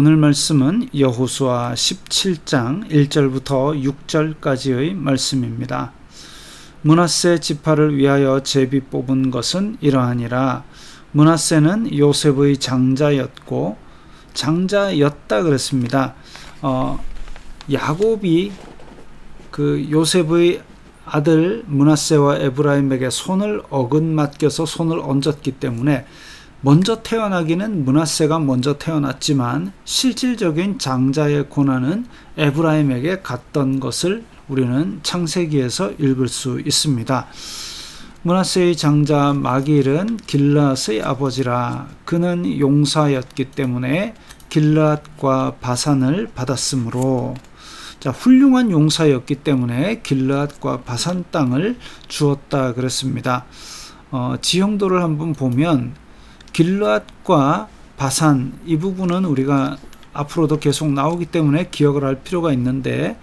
오늘 말씀은 여호수아 17장 1절부터 6절까지의 말씀입니다. 문하세 지파를 위하여 제비 뽑은 것은 이러하니라 문하세는 요셉의 장자였고 장자였다 그랬습니다. 어, 야곱이 그 요셉의 아들 문하세와 에브라임에게 손을 어긋 맡겨서 손을 얹었기 때문에 먼저 태어나기는 문하세가 먼저 태어났지만 실질적인 장자의 고난은 에브라임에게 갔던 것을 우리는 창세기에서 읽을 수 있습니다. 문하세의 장자 마길은 길라스의 아버지라 그는 용사였기 때문에 길라앗과 바산을 받았으므로 자, 훌륭한 용사였기 때문에 길라앗과 바산 땅을 주었다 그랬습니다. 어, 지형도를 한번 보면 길라앗과 바산 이 부분은 우리가 앞으로도 계속 나오기 때문에 기억을 할 필요가 있는데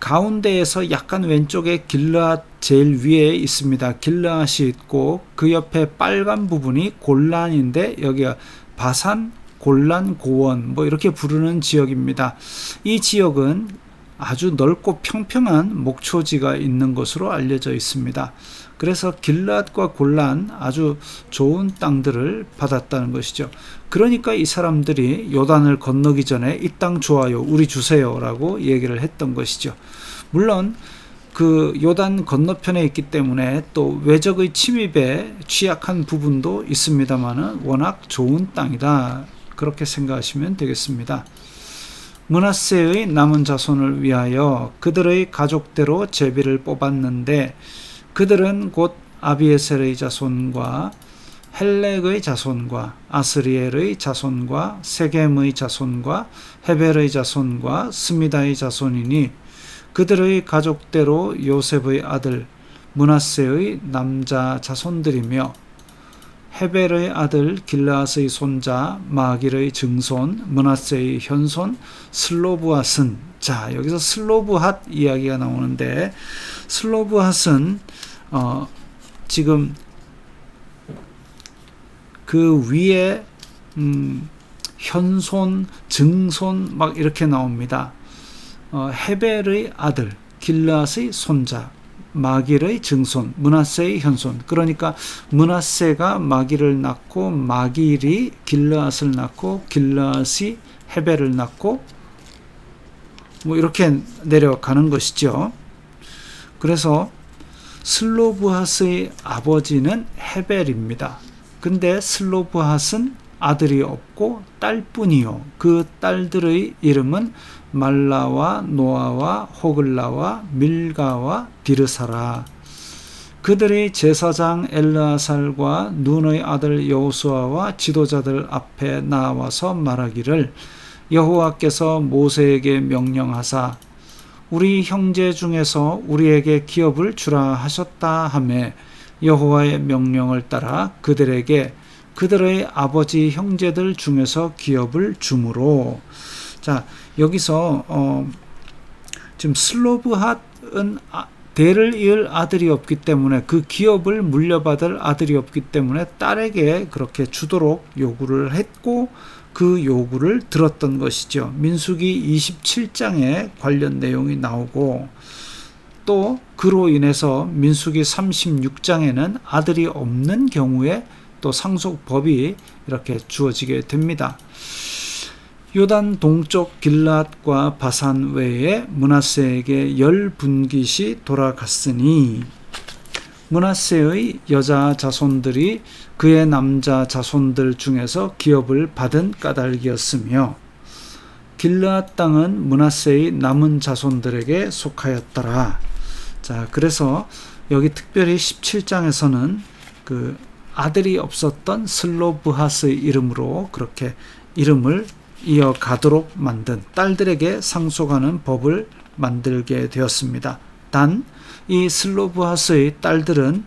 가운데에서 약간 왼쪽에 길라앗 제일 위에 있습니다. 길라앗이 있고 그 옆에 빨간 부분이 골란인데 여기가 바산 골란 고원 뭐 이렇게 부르는 지역입니다. 이 지역은 아주 넓고 평평한 목초지가 있는 것으로 알려져 있습니다. 그래서 길랏과 골란 아주 좋은 땅들을 받았다는 것이죠. 그러니까 이 사람들이 요단을 건너기 전에 이 땅 좋아요, 우리 주세요라고 얘기를 했던 것이죠. 물론 그 요단 건너편에 있기 때문에 또 외적의 침입에 취약한 부분도 있습니다만은 워낙 좋은 땅이다. 그렇게 생각하시면 되겠습니다. 문하세의 남은 자손을 위하여 그들의 가족대로 제비를 뽑았는데 그들은 곧 아비에셀의 자손과 헬렉의 자손과 아스리엘의 자손과 세겜의 자손과 헤벨의 자손과 스미다의 자손이니 그들의 가족대로 요셉의 아들 문하세의 남자 자손들이며 헤벨의 아들 길라스의 손자 마길의 증손 문하세의 현손 슬로브핫은 자 여기서 슬로브핫 이야기가 나오는데 슬로브핫은 어, 지금 그 위에 음, 현손 증손 막 이렇게 나옵니다. 어, 헤벨의 아들 길라스의 손자 마길의 증손, 문하세의 현손. 그러니까 문하세가 마길을 낳고 마길이 길라앗을 낳고 길라앗이 헤벨을 낳고 뭐 이렇게 내려가는 것이죠. 그래서 슬로브핫의 아버지는 헤벨입니다. 근데 슬로브핫은 아들이 없고 딸뿐이요. 그 딸들의 이름은 말라와 노아와 호글라와 밀가와 디르사라. 그들이 제사장 엘라살과 눈의 아들 여호수아와 지도자들 앞에 나와서 말하기를 여호와께서 모세에게 명령하사 우리 형제 중에서 우리에게 기업을 주라 하셨다 하매 여호와의 명령을 따라 그들에게 그들의 아버지 형제들 중에서 기업을 주므로 자 여기서 어, 지금 슬로브핫은 아, 대를 이을 아들이 없기 때문에 그 기업을 물려받을 아들이 없기 때문에 딸에게 그렇게 주도록 요구를 했고 그 요구를 들었던 것이죠. 민수기 27장에 관련 내용이 나오고 또 그로 인해서 민수기 36장에는 아들이 없는 경우에 또 상속법이 이렇게 주어지게 됩니다. 요단 동쪽 길랏과 바산 외에 문하세에게 열 분깃이 돌아갔으니 문하세의 여자 자손들이 그의 남자 자손들 중에서 기업을 받은 까닭이었으며 길르앗 땅은 문하세의 남은 자손들에게 속하였더라. 자, 그래서 여기 특별히 17장에서는 그 아들이 없었던 슬로브하스의 이름으로 그렇게 이름을 이어가도록 만든 딸들에게 상속하는 법을 만들게 되었습니다. 단 이 슬로브하스의 딸들은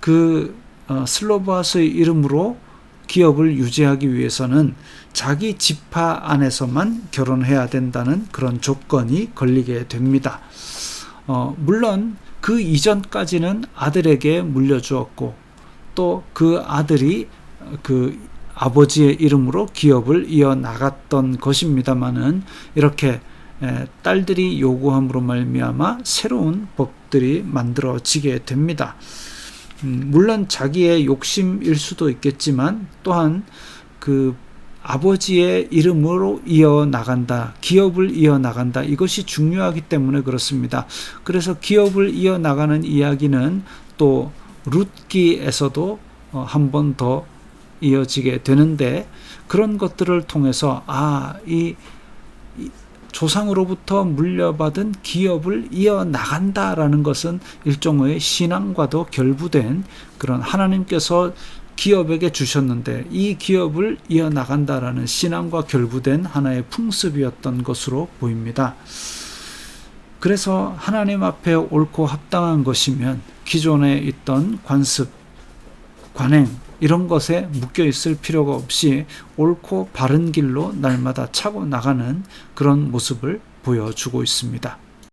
그 어, 슬로브하스의 이름으로 기업을 유지하기 위해서는 자기 지파 안에서만 결혼해야 된다는 그런 조건이 걸리게 됩니다. 어, 물론 그 이전까지는 아들에게 물려주었고 또 그 아들이 그 아버지의 이름으로 기업을 이어 나갔던 것입니다마는 이렇게 에, 딸들이 요구함으로 말미암아 새로운 법들이 만들어지게 됩니다. 음, 물론 자기의 욕심일 수도 있겠지만 또한 그 아버지의 이름으로 이어 나간다. 기업을 이어 나간다. 이것이 중요하기 때문에 그렇습니다. 그래서 기업을 이어 나가는 이야기는 또 룻기에서도 어, 한번 더 이어지게 되는데 그런 것들을 통해서 아, 이, 이 조상으로부터 물려받은 기업을 이어 나간다라는 것은 일종의 신앙과도 결부된 그런 하나님께서 기업에게 주셨는데 이 기업을 이어나간다라는 신앙과 결부된 하나의 풍습이었던 것으로 보입니다. 그래서 하나님 앞에 옳고 합당한 것이면 기존에 있던 관습, 관행, 이런 것에 묶여 있을 필요가 없이 옳고 바른 길로 날마다 차고 나가는 그런 모습을 보여주고 있습니다.